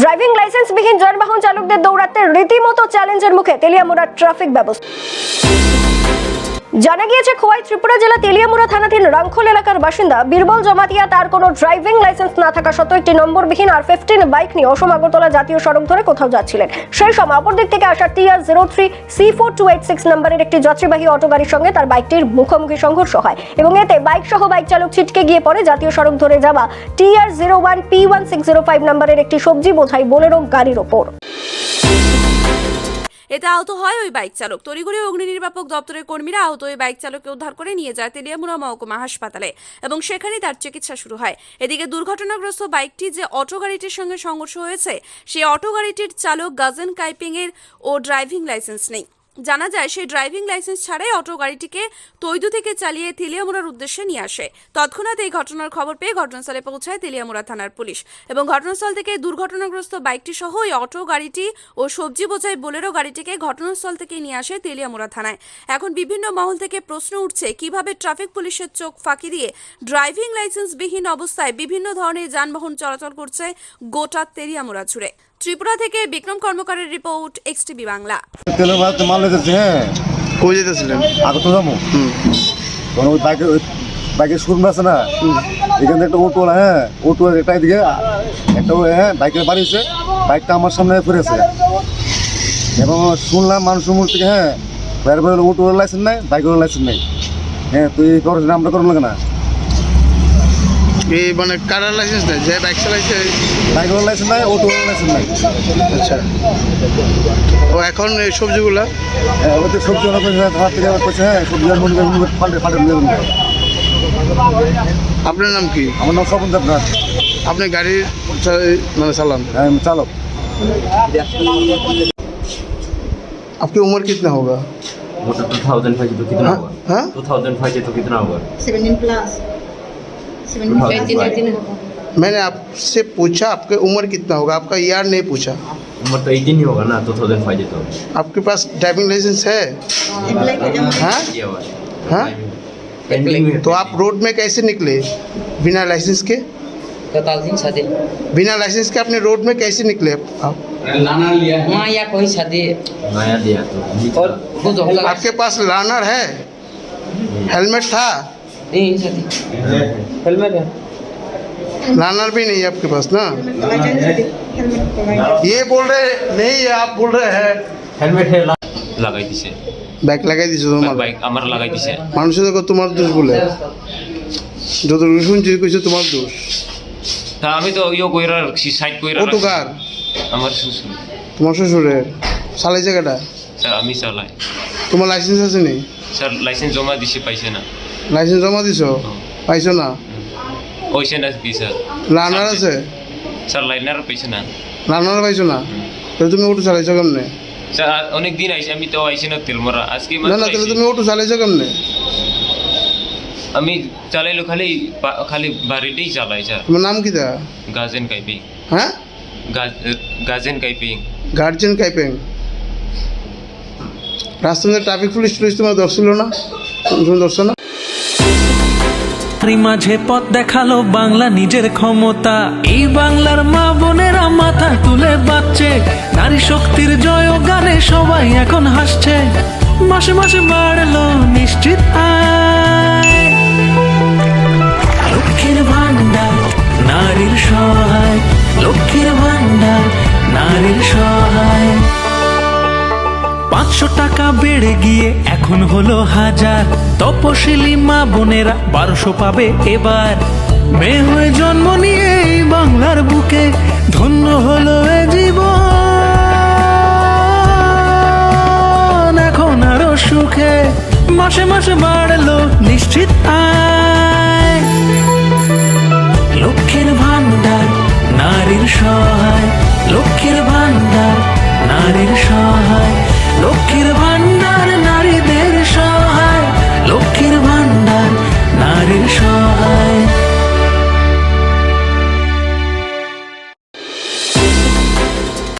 Driving লাইসেন্সবিহীন যানবাহন চালকদের দৌড়াতে রীতিমতো চ্যালেঞ্জের মুখে তেলিয়ামুড়ার ট্রাফিক ব্যবস্থা। জানা গিয়েছে, খোয়াই ত্রিপুরা জেলা তেলিয়ামুড়া থানাধীন রাংখোল এলাকার বাসিন্দা বীরবল জমাতিয়া তার কোনো ড্রাইভিং লাইসেন্স না থাকা সত্ত্বেও একটি নম্বরবিহীন আর ফিফটিন বাইক নিয়ে অসম আগরতলা জাতীয় সড়ক ধরে কোথাও যাচ্ছিলেন। সেই সময় অপর দিক থেকে আসা TR zero three C four two eight six নম্বরের একটি যাত্রীবাহী অটো গাড়ির সঙ্গে তার বাইকটির মুখোমুখি সংঘর্ষ হয় এবং এতে বাইক সহ বাইক চালক ছিটকে গিয়ে পড়ে। জাতীয় সড়ক ধরে যাওয়া TR zero one P one six zero five নম্বরের একটি সবজি বোঝাই বোলেরো গাড়ির ওপর। এতে আহত হয় ওই বাইক চালক। তড়িঘড়ি অগ্নি নির্বাপক দপ্তরের কর্মীরা আহত ওই বাইক চালককে উদ্ধার করে নিয়ে যায় তেলিয়ামুড়া মহকুমা হাসপাতালে এবং সেখানেই তার চিকিৎসা শুরু হয়। এদিকে দুর্ঘটনাগ্রস্ত বাইকটি যে অটো গাড়িটির সঙ্গে সংঘর্ষ হয়েছে, সেই অটো গাড়িটির চালক গাজেন কাইপিং এর ও ড্রাইভিং লাইসেন্স নেই। জানা যায় সেই ড্রাইভিং লাইসেন্স ছাড়াই অটো গাড়িটিকে তৈদু থেকে চালিয়ে তেলিয়ামুড়ার উদ্দেশ্যে নিয়ে আসে। তৎক্ষণাৎ এই ঘটনার খবর পেয়ে ঘটনাস্থলে পৌঁছায় তেলিয়ামুড়া থানার পুলিশ এবং ঘটনাস্থল থেকে দুর্ঘটনাগ্রস্ত বাইকটি সহ ওই অটো গাড়িটি ও সবজি বোঝাই বোলেরো গাড়িটিকে ঘটনাস্থল থেকে নিয়ে আসে তেলিয়ামুড়া থানায়। এখন বিভিন্ন মহল থেকে প্রশ্ন উঠছে, কীভাবে ট্রাফিক পুলিশের চোখ ফাঁকি দিয়ে ড্রাইভিং লাইসেন্সবিহীন অবস্থায় বিভিন্ন ধরনের যানবাহন চলাচল করছে গোটা তেলিয়ামুড়া জুড়ে। ত্রিপুরা থেকে বিক্রম কর্মকারের রিপোর্ট এক্সটিভি বাংলা। তেলের মাল মাল লেগেছে হ্যাঁ। কই যেতেছিলেন আগে তো যাব। হুম। তখন ওই বাইকে বাইকের শোরুম আছে না? এখান থেকে একটা অটো হ্যাঁ। অটো একটা এদিকে একটা হ্যাঁ বাইকের বাড়িছে বাইকটা আমার সামনে ফিরেছে। এবং শুনলাম মানুষের মুখ থেকে হ্যাঁ বাইরে বাইরে অটোর লাইসেন্স নাই বাইকের লাইসেন্স নেই। হ্যাঁ তুই করছ না আমরা করুন না এই মানে কারার লাইসেন্স নেই যে বাইক চালাইছে বাইকের লাইসেন্স নাই অটোর লাইসেন্স নাই আচ্ছা ও এখন এই সবজিগুলা হ্যাঁ ওদের সবজি ওরা করছে হাত থেকে করছে হ্যাঁ সবজি আর মনে করে ফাল্টে ফাল্টে নিয়ে যাবেন। আপনার নাম কি আমার নাম স্বপন দেবনাথ আপনি গাড়ির চা- মানে চালান হ্যাঁ আমি চালক आपकी उम्र कितना होगा वो तो टू थाउजेंड फाइव तो कितना हाँ? होगा हाँ? टू थाउजेंड फाइव तो कितना होगा 17 plus. मैंने आपसे पूछा आपके उम्र कितना होगा? आपका यार नहीं पूछा। उम्र तो एटीन ही होगा ना टू थाउज़ेंड फाइव तो आपके पास ड्राइविंग लाइसेंस है? हाँ? हाँ? तो आप रोड में कैसे निकले? बिना लाइसेंस के? बिना लाइसेंस के आपने रोड में कैसे निकले? आप माँ या कोई शादी। नया दिया तो। और तो आपके पास लानर है? हेलमेट था? हेलमेट है लानर भी नहीं है आपके पास ना हेलमेट प्रोवाइड ये बोल रहे नहीं है आप बोल रहे हैं हेलमेट है লাগাই দিছে ব্যাগ লাগাই দিছো তোমার বাইক আমার লাগাই দিছে মানুষের দেখো তোমার দোষ বলে যতটুকু শুনছি কইছে তোমার দোষ তা আমি তো ইয়ে কইরা রাখছি সাইড কইরা অটো রাখছি। কার আমার শ্বশুর তোমার শ্বশুরের সালাই জায়গাটা স্যার আমি চালাই তোমার লাইসেন্স আছে নি স্যার লাইসেন্স জমা দিছে পাইছে না লাইসেন্স জমা দিছো? পাইছো না? পয়সা না কি স্যার? লার্নার আছে? স্যার লাইনার পাইছে না। লার্নার পাইছো না? তাহলে তুমি অটো চালাইছো কেমনে? স্যার অনেক দিন আইছে আমি তো আইছি না তেলমরা। আজকে না না তাহলে তুমি অটো চালাইছো কেমনে? আমি চালাইলো খালি খালি বাড়িতেই চালাই স্যার। তোমার নাম কি দা গাজেন কাইপিং হ্যাঁ? গাজ- গাজেন কাইপিং গার্জেন কাইপেং রাস্তাতে ট্রাফিক পুলিশ টুলিশ তোমার দর্শিল না? তুমি দর্শ না? তারই মাঝে পথ দেখাল বাংলা নিজের ক্ষমতা। এই বাংলার মা বোনেরা মাথা তুলে বাঁচছে। নারী শক্তির জয় গানে সবাই এখন হাসছে। মাসে মাসে বাড়লো নিশ্চিত লক্ষ্মীর ভান্ডার নারীর সহায়। লক্ষ্মীর ভান্ডার নারীর সহায়। পাঁচশো টাকা বেড়ে গিয়ে এখন হলো হাজার। তপশিলি মা বোনেরা বারোশো পাবে এবার। মেয়ে হয়ে জন্ম নিয়ে এই বাংলার বুকে ধন্য হলো এ জীবন। এখন আরও সুখে। মাসে মাসে বাড়লো নিশ্চিত